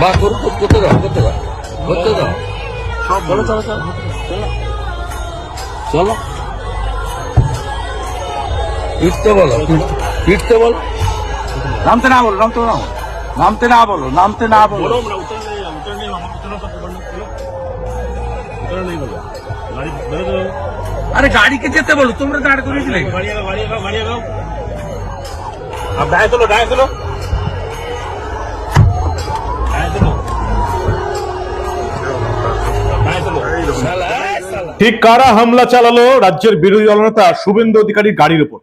বা করুক করতে দাও করতে দাও করতে দাও। সব চলো চলো। চলো। চলো। ফিরতে বলো ফিরতে বলো। নামতে না বলো নামতে না নামতে না বলো নামতে না বলো। আরে গাড়িকে যেতে বলো তোমরা দাঁড় করিয়েছিলে গাড়ি গাড়ি গাড়ি গাড়ি গাড়ি ঠিক কারা হামলা চালালো রাজ্যের বিরোধী দলনেতা শুভেন্দু অধিকারীর গাড়ির উপর?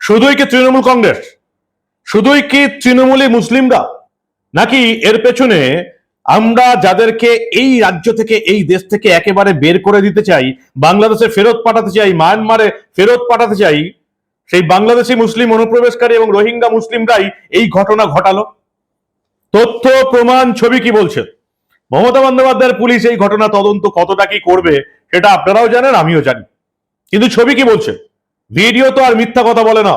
শুধুই কি তৃণমূল কংগ্রেস? শুধুই কি তৃণমূলী মুসলিমরা? নাকি এর পেছনে আমরা যাদেরকে এই রাজ্য থেকে, এই দেশ থেকে একেবারে বের করে দিতে চাই, বাংলাদেশে ফেরত পাঠাতে চাই, মায়ানমারে ফেরত পাঠাতে চাই, সেই বাংলাদেশি মুসলিম অনুপ্রবেশকারী এবং রোহিঙ্গা মুসলিমরাই এই ঘটনা ঘটালো? তথ্য, প্রমাণ, ছবি কি বলছে? মমতা বন্দ্যোপাধ্যায়ের পুলিশ এই ঘটনা তদন্ত কতটা কি করবে, সেটা আপনারাও জানেন, আমিও জানি। কিন্তু ছবি কি বলছে? ভিডিও তো আর মিথ্যা কথা বলে না।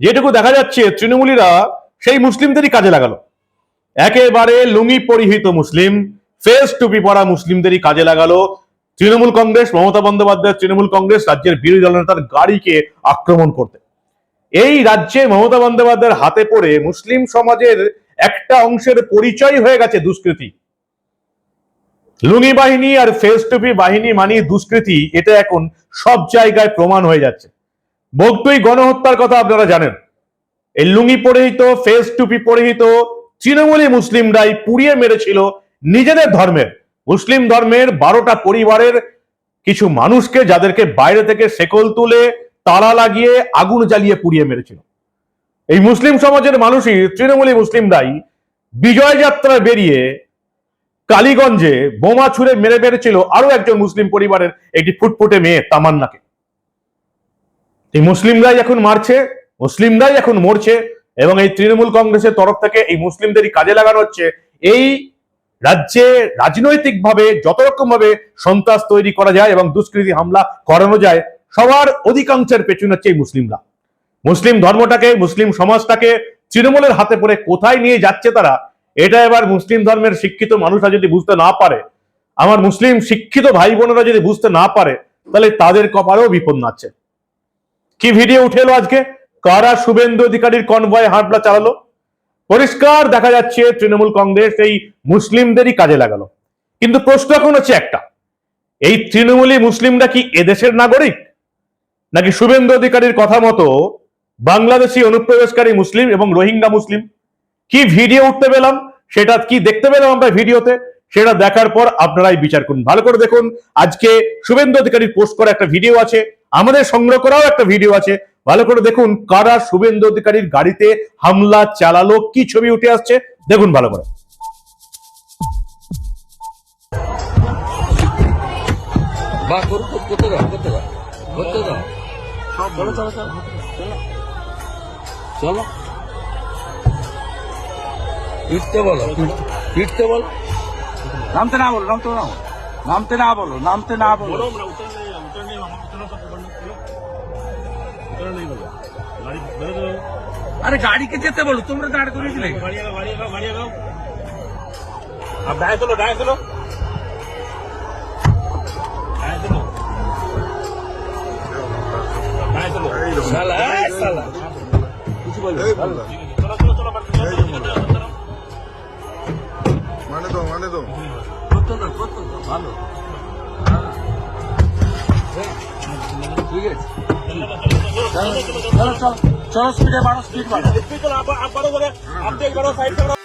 যেটুকু দেখা যাচ্ছে, তৃণমূলীরা সেই মুসলিমদেরই কাজে লাগালো। একেবারে লুঙ্গি পরিহিত মুসলিম ফেস টুপি পরা মুসলিমদেরই কাজে লাগালো। তৃণমূল কংগ্রেস, মমতা বন্দ্যোপাধ্যায়ের তৃণমূল কংগ্রেস রাজ্যের বিরোধী দলনেতার গাড়িকে আক্রমণ করতে। এই রাজ্যে মমতা বন্দ্যোপাধ্যায়ের হাতে পড়ে মুসলিম সমাজের একটা অংশের পরিচয় হয়ে গেছে দুষ্কৃতি। লুঙ্গি বাহিনী আর ফেস টুপি বাহিনী মানি দুষ্কৃতি, এটা এখন সব জায়গায় প্রমাণ হয়ে যাচ্ছে। বগটুই গণহত্যার কথা আপনারা জানেন। এই লুঙ্গি পরিহিত ফেস টুপি পরিহিত, তৃণমূলী মুসলিমরাই পুড়িয়ে মেরেছিল নিজেদের ধর্মের। মুসলিম ধর্মের বারোটা পরিবারের কিছু মানুষকে যাদেরকে বাইরে থেকে শেকল তুলে, তালা লাগিয়ে, আগুন জ্বালিয়ে পুড়িয়ে মেরেছিল। এই মুসলিম সমাজের মানুষই, তৃণমূলী মুসলিমরাই বিজয় যাত্রায় বেরিয়ে কালীগঞ্জে বোমা ছুড়ে মেরে মেরেছিল আরও একজন মুসলিম পরিবারের একটি ফুটফুটে মেয়ে তামান্নাকে। এই মুসলিমরাই এখন মারছে, মুসলিমরাই এখন মরছে এবং এই তৃণমূল কংগ্রেসের তরফ থেকে এই মুসলিমদেরই কাজে লাগানো হচ্ছে। এই রাজ্যে রাজনৈতিকভাবে যত রকম ভাবে সন্ত্রাস তৈরি করা যায় এবং দুষ্কৃতি হামলা করানো যায়, সবার অধিকাংশের পেছনে হচ্ছে এই মুসলিমরা। মুসলিম ধর্মটাকে, মুসলিম সমাজটাকে তৃণমূলের হাতে পড়ে কোথায় নিয়ে যাচ্ছে তারা এটা এবার মুসলিম ধর্মের শিক্ষিত মানুষরা যদি বুঝতে না পারে, আমার মুসলিম শিক্ষিত ভাই বোনেরা যদি বুঝতে না পারে, তাহলে তাদের কপালেও বিপদ নাচ্ছে। কি ভিডিও উঠে এলো আজকে? কারা শুভেন্দু অধিকারীর কনভয় হামলা চালালো? পরিষ্কার দেখা যাচ্ছে, তৃণমূল কংগ্রেস এই মুসলিমদেরই কাজে লাগালো। কিন্তু প্রশ্ন এখন হচ্ছে একটা, এই তৃণমূলী মুসলিমরা কি এদেশের নাগরিক? নাকি শুভেন্দু অধিকারীর কথা মতো বাংলাদেশি অনুপ্রবেশকারী মুসলিম এবং রোহিঙ্গা মুসলিম? কি ভিডিও উঠতে পেলাম সেটা কি দেখতে পেলাম আমরা ভিডিওতে সেটা দেখার পর আপনারাই বিচার করুন। ভালো করে দেখুন আজকে শুভেন্দু অধিকারীর পোস্ট করা একটা ভিডিও আছে আমাদের সংগ্রহ করাও একটা ভিডিও আছে। ভালো করে দেখুন কারা শুভেন্দু অধিকারীর গাড়িতে হামলা চালালো কি ছবি উঠে আসছে দেখুন ভালো করে। চলো। ফিরতে বলো। ফিরতে বল। নামতে না বলো নামতে না নামতে না বলো নামতে না বলো। আরে গাড়িকে যেতে বলো তোমরা দাঁড় করেছিলে আর দায় তোলো দায় তোলো। কিছু বলবে চলো চলো চলো মানে তো অত্যন্ত অত্যন্ত ভালো ঠিক আছে চলো চলো চলো স্পিডে বাড়ো স্পিড বাড়ো সাইড করো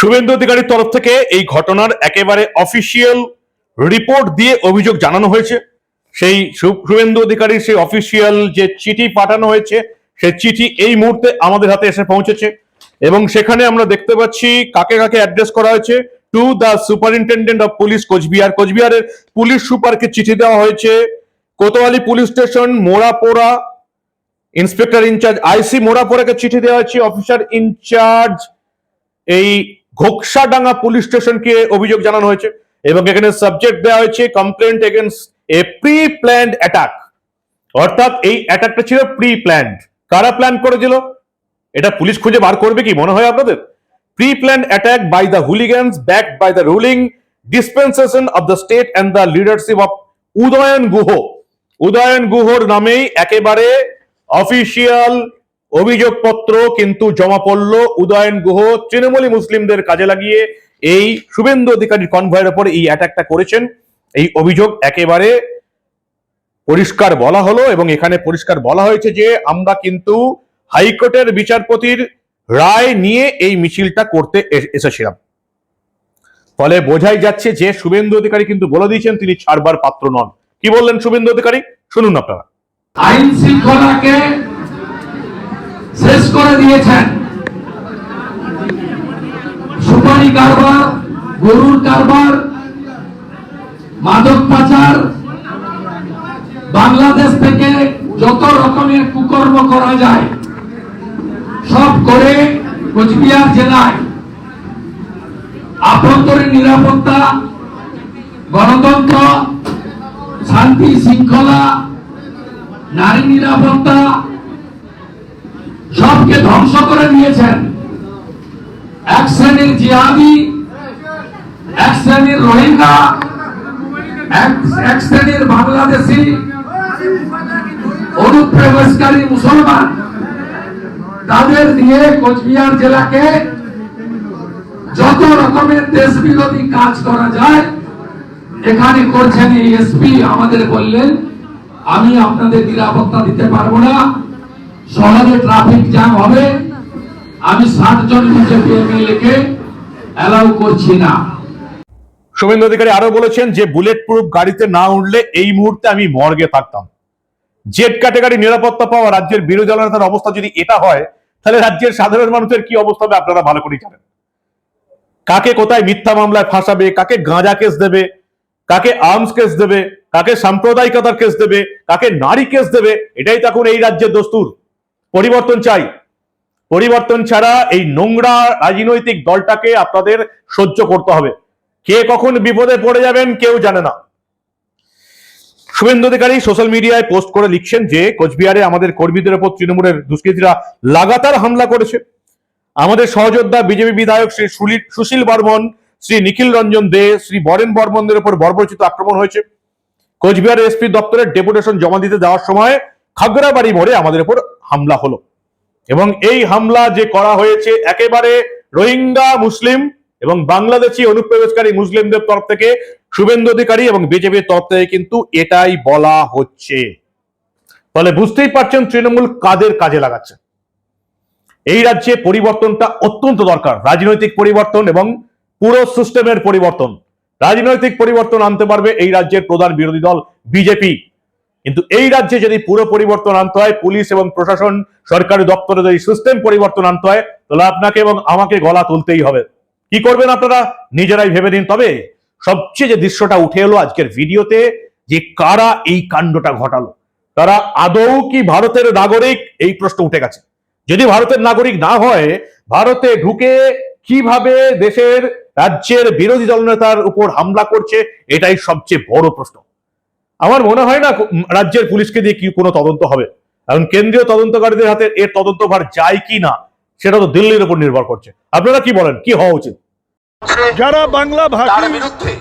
শুভেন্দু অধিকারীর তরফ থেকে এই ঘটনার একেবারে অফিসিয়াল রিপোর্ট দিয়ে অভিযোগ জানানো হয়েছে। সেই শুভেন্দু অধিকারীর সেই অফিসিয়াল যে চিঠি পাঠানো হয়েছে, সেই চিঠি এই মুহূর্তে আমাদের হাতে এসে পৌঁছেছে এবং সেখানে আমরা দেখতে পাচ্ছি কাকে কাকে অ্যাড্রেস করা হয়েছে। To the superintendent of police Coochbehar. কোচবিহারের পুলিশ সুপারকে চিঠি দেওয়া হয়েছে। Kotwali police station, Morapora. Inspector in charge IC মোড়াপোড়াকে চিঠি দেওয়া হয়েছে। অফিসার ইনচার্জ এই ঘোকসাডাঙ্গা পুলিশ স্টেশনকে অভিযোগ জানানো হয়েছে এবং এখানে সাবজেক্ট দেওয়া হয়েছে complaint against a pre planned attack অর্থাৎ এই অ্যাটাকটা ছিল প্রি প্ল্যান্ড কারা প্ল্যান করেছিল? এটা পুলিশ খুঁজে বার করবে কি, মনে হয় আপনাদের? Pre planned attack by the hooligans back by the ruling dispensation of the state and the leadership of Udayan Guha. Udayan গুহর নামেই একেবারে অফিসিয়াল অভিযোগপত্র কিন্তু জমা পড়ল উদয়ন গুহ তৃণমূলী মুসলিমদের কাজে লাগিয়ে। এই শুভেন্দু অধিকারীর কনভয়ের উপর এই অ্যাটাকটা করেছেন। এই অভিযোগ একেবারে পরিষ্কার বলা হলো এবং এখানে পরিষ্কার বলা হয়েছে যে আমরা কিন্তু হাইকোর্টের বিচারপতির রায় নিয়ে এই মিছিলটা করতে এসেছিলাম। ফলে বোঝাই যাচ্ছে যে শুভেন্দু অধিকারী কিন্তু বলে দিয়েছেন তিনি ছাড়বার পাত্র নন। কি বললেন শুভেন্দু অধিকারী? শুনুন আপনারা। আইন শৃঙ্খলাকে শেষ করে দিয়েছেন। সুপারি কারবার, গরুর কারবার, মাদক পাচার, বাংলাদেশ থেকে যত রকমের কুকর্ম করা যায়, সব করে কোচবিহার জেলায় আভ্যন্তরীণ নিরাপত্তা, গণতন্ত্র, শান্তি, শৃঙ্খলা, নারী নিরাপত্তা সবকে ধ্বংস করে দিয়েছেন। এক শ্রেণির জিহাদি, এক শ্রেণির রোহিঙ্গা, এক শ্রেণির বাংলাদেশি, অনুপ্রবেশকারী মুসলমান। তাদের দিয়ে কোচবিহার জেলাকে যত রকমের দেশ বিরোধী কাজ করা যায়, এখানে করছেন এসপি। আমাদের বললেন, আমি আপনাদের নিরাপত্তা দিতে পারব না। শহরে ট্রাফিক জ্যাম হবে। আমি ষাট জন বিজেপি এমএলএ কে অ্যালাউ করছি না। শুভেন্দু অধিকারী আরও বলেছেন যে বুলেট প্রুফ গাড়িতে না উঠলে এই মুহূর্তে আমি মর্গে থাকতাম। জেট ক্যাটাগরি নিরাপত্তা পাওয়া রাজ্যের বিরোধী দলনেতার অবস্থা যদি এটা হয়, তাহলে রাজ্যের সাধারণ মানুষের কি অবস্থা হবে আপনারা ভালো করেই জানেন। কাকে কোথায় মিথ্যা মামলায় ফাঁসাবে, কাকে গাঁজা কেস দেবে, কাকে আর্মস কেস দেবে, কাকে সাম্প্রদায়িকতার কেস দেবে, কাকে নারী কেস দেবে, এটাই তখন এই রাজ্যের দস্তুর। পরিবর্তন চাই। পরিবর্তন ছাড়া এই নোংরা রাজনৈতিক দলটাকে আপনাদের সহ্য করতে হবে। কে কখন বিপদে পড়ে যাবেন কেউ জানে না। শুভেন্দু অধিকারী সোশ্যাল মিডিয়ায় পোস্ট করে লিখছেন যে, কোচবিহারে আমাদের কর্মীদের উপর তৃণমূলের দুষ্কৃতীরা লাগাতার হামলা করেছে। আমাদের সহযোদ্ধা বিজেপি বিধায়ক শ্রী সুশীল বর্মন, শ্রী নিখিল রঞ্জন দে, শ্রী বরেন বর্মনদের উপর বর্বরচিত আক্রমণ হয়েছে। কোচবিহার এসপি দপ্তরের ডেপুটেশন জমা দিতে যাওয়ার সময় খাগড়াবাড়ি মোড়ে আমাদের উপর হামলা হলো। এবং এই হামলা যে করা হয়েছে, একেবারে রোহিঙ্গা মুসলিম এবং বাংলাদেশি অনুপ্রবেশকারী মুসলিমদের তরফ থেকে, শুভেন্দু অধিকারী এবং বিজেপির তরফ থেকে কিন্তু এটাই বলা হচ্ছে। ফলে বুঝতেই পারছেন, তৃণমূল কাদের কাজে লাগাচ্ছে। এই রাজ্যে পরিবর্তনটা অত্যন্ত দরকার, রাজনৈতিক পরিবর্তন এবং পুরো সিস্টেমের পরিবর্তন। রাজনৈতিক পরিবর্তন আনতে পারবে এই রাজ্যের প্রধান বিরোধী দল বিজেপি। কিন্তু এই রাজ্যে যদি পুরো পরিবর্তন আনতে হয়, পুলিশ এবং প্রশাসন, সরকারি দপ্তরে যদি সিস্টেম পরিবর্তন আনতে হয়, তাহলে আপনাকে এবং আমাকে গলা তুলতেই হবে। কি করবেন আপনারা? নিজেরাই ভেবে নিন। তবে সবচেয়ে যে দৃশ্যটা উঠে এলো আজকের ভিডিওতে, যে কারা এই কাণ্ডটা ঘটালো। তারা আদৌ কি ভারতের নাগরিক? এই প্রশ্ন উঠে গেছে। যদি ভারতের নাগরিক না হয়, ভারতে ঢুকে কীভাবে দেশের রাজ্যের বিরোধী দলনেতার উপর হামলা করছে? এটাই সবচেয়ে বড় প্রশ্ন। আমার মনে হয় না রাজ্যের পুলিশকে দিয়ে কি কোনো তদন্ত হবে। এখন কেন্দ্রীয় তদন্তকারীদের হাতে এর তদন্তভার যায় কি না সেটা তো দিল্লির উপর নির্ভর করছে। আপনারা কি বলেন? কি হওয়া উচিত? যারা বাংলা ভাষার ভাষী বিরুদ্ধে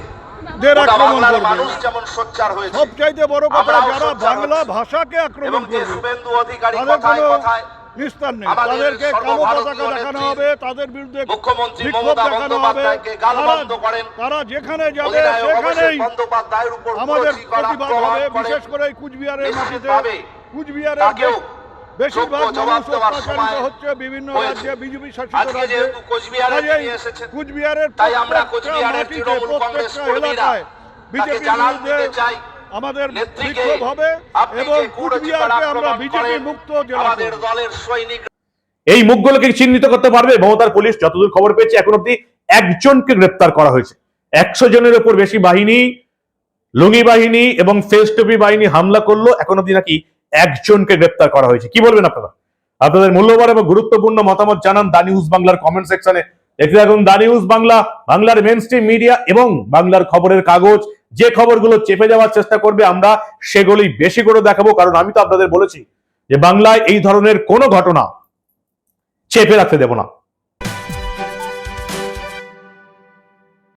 আক্রমণ করবে। মানুষ যেমন সোচ্চার হয়েছে সবচাইতে বড় কথা যারা বাংলা ভাষাকে আক্রমণ যে করবে শুভেন্দু অধিকারী তাদের কোনো কথায় নিস্তার নেই তাদেরকে কালো পতাকা দেখানো হবে তাদের বিরুদ্ধে বিক্ষোভ দেখানো হবে। তারা- যেখানে যাবে সেখানেই আমাদের প্রতিবাদ হবে বিশেষ করে কুচবিহারের মাটিতে। কুচবিহারের বেশিরভাগ মানুষ অত্যাচারিত হচ্ছে বিভিন্ন রাজ্যে বিজেপি শাসিত রাজ্যে। কুচবিহারের প্রত্যেকটা মাটিতে, প্রত্যেকটা এলাকায় বিজেপির বিরুদ্ধে আমাদের বিক্ষোভ হবে এবং কুচবিহারকে আমরা বিজেপি মুক্ত জেলা আমাদের দলের সৈনিক এই মুখগুলোকে চিহ্নিত করতে পারবে মমতার পুলিশ যতদূর খবর পেয়েছে এখন অব্দি একজনকে গ্রেপ্তার করা হয়েছে। একশো জনের উপর বেশি বাহিনী লুঙ্গি বাহিনী এবং ফেস টুপি বাহিনী হামলা করল এখন অব্দি নাকি একজনকে গ্রেপ্তার করা হয়েছে। কি বলবেন আপনারা? আপনাদের মূল্যবান এবং গুরুত্বপূর্ণ মতামত জানান দা নিউজ বাংলার কমেন্ট সেকশনে দেখতে থাকুন দা নিউজ বাংলা বাংলার মেন স্ট্রিম মিডিয়া এবং বাংলার খবরের কাগজ। যে খবরগুলো চেপে যাওয়ার চেষ্টা করবে, আমরা সেগুলি বেশি করে দেখাবো, কারণ আমি তো আপনাদের বলেছি যে বাংলায় এই ধরনের কোনো ঘটনা চেপে রাখতে দেব না।